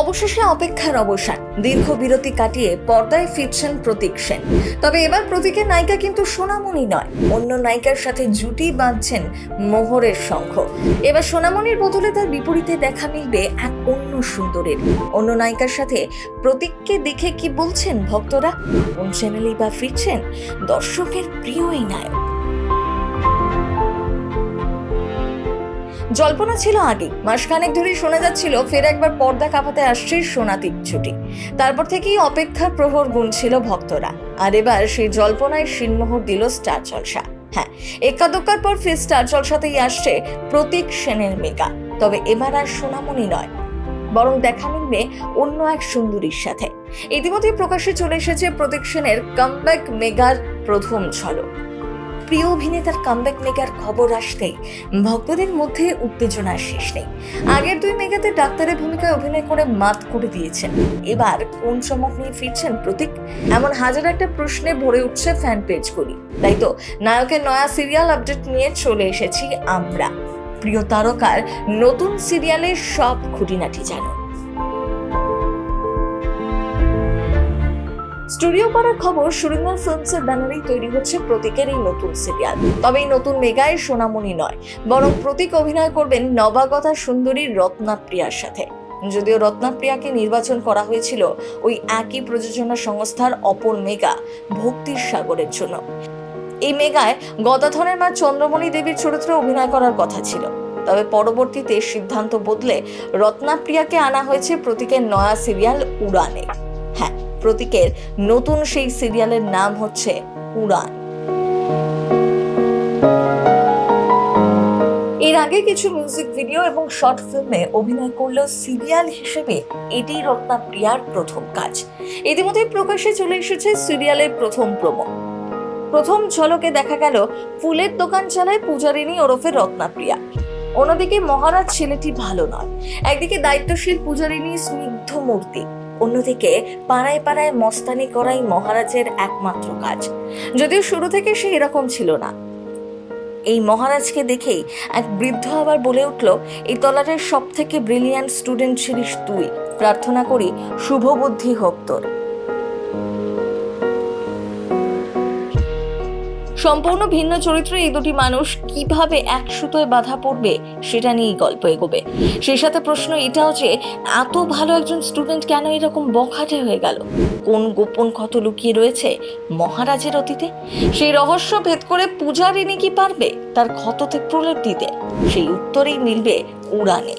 অবশেষে অপেক্ষার অবসান। দীর্ঘ বিরতি কাটিয়ে পর্দায় ফিরছেন প্রতীক সেন। তবে এবার প্রতীকের নায়িকা কিন্তু সোনামণি নয়। অন্য নায়িকার সাথে জুটি বাঁধছেন মোহরের শঙ্খ। এবার সোনামণির বদলে তার বিপরীতে দেখা মিলবে এক অন্য সুন্দরের। অন্য নায়িকার সাথে প্রতীককে দেখে কি বলছেন ভক্তরা? কোন চ্যানেলেই বা ফিরছেন? দর্শকের প্রিয় এই নায়ক। জল্পনা ছিল আগে। মাসখানেক ধরেই শোনা যাচ্ছিল, ফের একবার পর্দা কাঁপাতে আসছে সোনাতিক ছুটি। তারপর থেকেই অপেক্ষার প্রহর গুনছিল ভক্তরা। আর এবার সেই জল্পনায় শিনমোহর দিল স্টার জলসা। হ্যাঁ একাদোকার পর ফের স্টার জলসাতেই আসছে প্রতীক সেনের মেগা। তবে এবার আর সোনামণি নয়, বরং দেখা মিলবে অন্য এক সুন্দরীর সাথে। ইতিমধ্যে প্রকাশ্যে চলে এসেছে প্রতীক সেনের কামব্যাক মেগার প্রথম ঝলক। প্রিয় অভিনেতার কামব্যাক মেগার খবর আসতেই ভক্তদের মধ্যে উত্তেজনার শেষ নেই। আগের দুই মেগাতে ডাক্তারের ভূমিকায় অভিনয় করে মাত করে দিয়েছেন। এবার কোন চমক নিয়ে ফিরছেন প্রতীক? এমন হাজার একটা প্রশ্নে ভরে উঠছে ফ্যান পেজগুলি তাই তো নায়কের নয়া সিরিয়াল আপডেট নিয়ে চলে এসেছি আমরা। প্রিয় তারকার নতুন সিরিয়ালের সব খুঁটিনাটি জানুন। স্টুডিও পাড়ার খবর সুরিন্দর ফিল্মসের ব্যানারেই তৈরি হচ্ছে প্রতীকের এই নতুন সিরিয়াল। তবে এই নতুন মেগায় সোনামণি নয়, বরং প্রতীক অভিনয় করবেন নবাগতা সুন্দরী রত্নাপ্রিয়ার সাথে। যদিও রত্নাপ্রিয়াকে নির্বাচন করা হয়েছিল ওই একই প্রযোজনা সংস্থার অপর মেগা, ভক্তির সাগরের জন্য। এই মেগায় গদাধরের মা চন্দ্রমণি দেবীর চরিত্রে অভিনয় করার কথা ছিল। তবে পরবর্তীতে সিদ্ধান্ত বদলে রত্নাপ্রিয়াকে আনা হয়েছে প্রতীকের নয়া সিরিয়াল উড়ানে। হ্যাঁ প্রতীকের নতুন সেই সিরিয়ালের নাম হচ্ছে উড়ান। এর আগে কিছু মিউজিক ভিডিও এবং শর্ট ফিল্মে অভিনয় করলেও সিরিয়াল হিসেবে এটি রত্নাপ্রিয়ার প্রথম কাজ। ইতিমধ্যে প্রকাশ্যে চলে এসেছে সিরিয়ালের প্রথম প্রোমো। প্রথম ঝলকে দেখা গেল ফুলের দোকান চালায় পূজারিনী ওরফে রত্নাপ্রিয়া। অন্যদিকে মহারাজ ছেলেটি ভালো নয়। একদিকে দায়িত্বশীল পূজারিনী স্নিগ্ধ মূর্তি। অন্যদিকে পাড়ায় পাড়ায় মস্তানি করাই মহারাজের একমাত্র কাজ। যদিও শুরু থেকে সে এরকম ছিল না। এই মহারাজকে দেখেই এক বৃদ্ধ আবার বলে উঠল, এই তলারের সব থেকে ব্রিলিয়ান্ট স্টুডেন্ট ছিলিস তুই। প্রার্থনা করি শুভ বুদ্ধি হোক তোর। সম্পূর্ণ ভিন্ন চরিত্রে এই দুটি মানুষ কীভাবে এক সুতোয় বাধা পড়বে, সেটা নিয়েই গল্প এগোবে। সেই সাথে প্রশ্ন এটাও যে, এত ভালো একজন স্টুডেন্ট কেন এরকম বখাটে হয়ে গেল? কোন গোপন ক্ষত লুকিয়ে রয়েছে মহারাজের অতীতে? সেই রহস্য ভেদ করে পূজারিনী কি পারবে তার ক্ষততে প্রলেপ দিতে? সেই উত্তরেই মিলবে উড়ানে।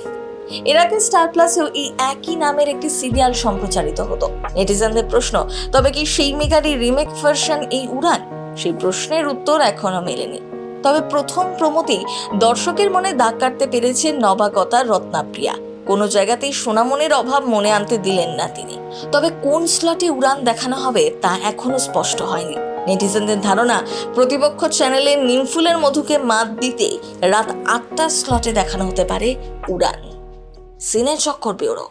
এর আগে স্টার প্লাসেও এই একই নামের একটি সিরিয়াল সম্প্রচারিত হতো। নেটিজেনদের প্রশ্ন, তবে কি সেই মেগারই রিমেক ভার্সন এই উড়ান? সেই প্রশ্নের উত্তর এখনও মেলেনি। তবে প্রথম প্রমোতেই দর্শকের মনে দাগ কাটতে পেরেছে নবাগতা রত্নাপ্রিয়া। কোনো জায়গাতেই সোনামনের অভাব মনে আনতে দিলেন না তিনি। তবে কোন স্লটে উড়ান দেখানো হবে তা এখনও স্পষ্ট হয়নি। নেটিজেনদের ধারণা, প্রতিপক্ষ চ্যানেলে নিমফুলের মধুকে মাত দিতে রাত আটটা স্লটে দেখানো হতে পারে উড়ান। সিনে চক্কর ব্যুরো।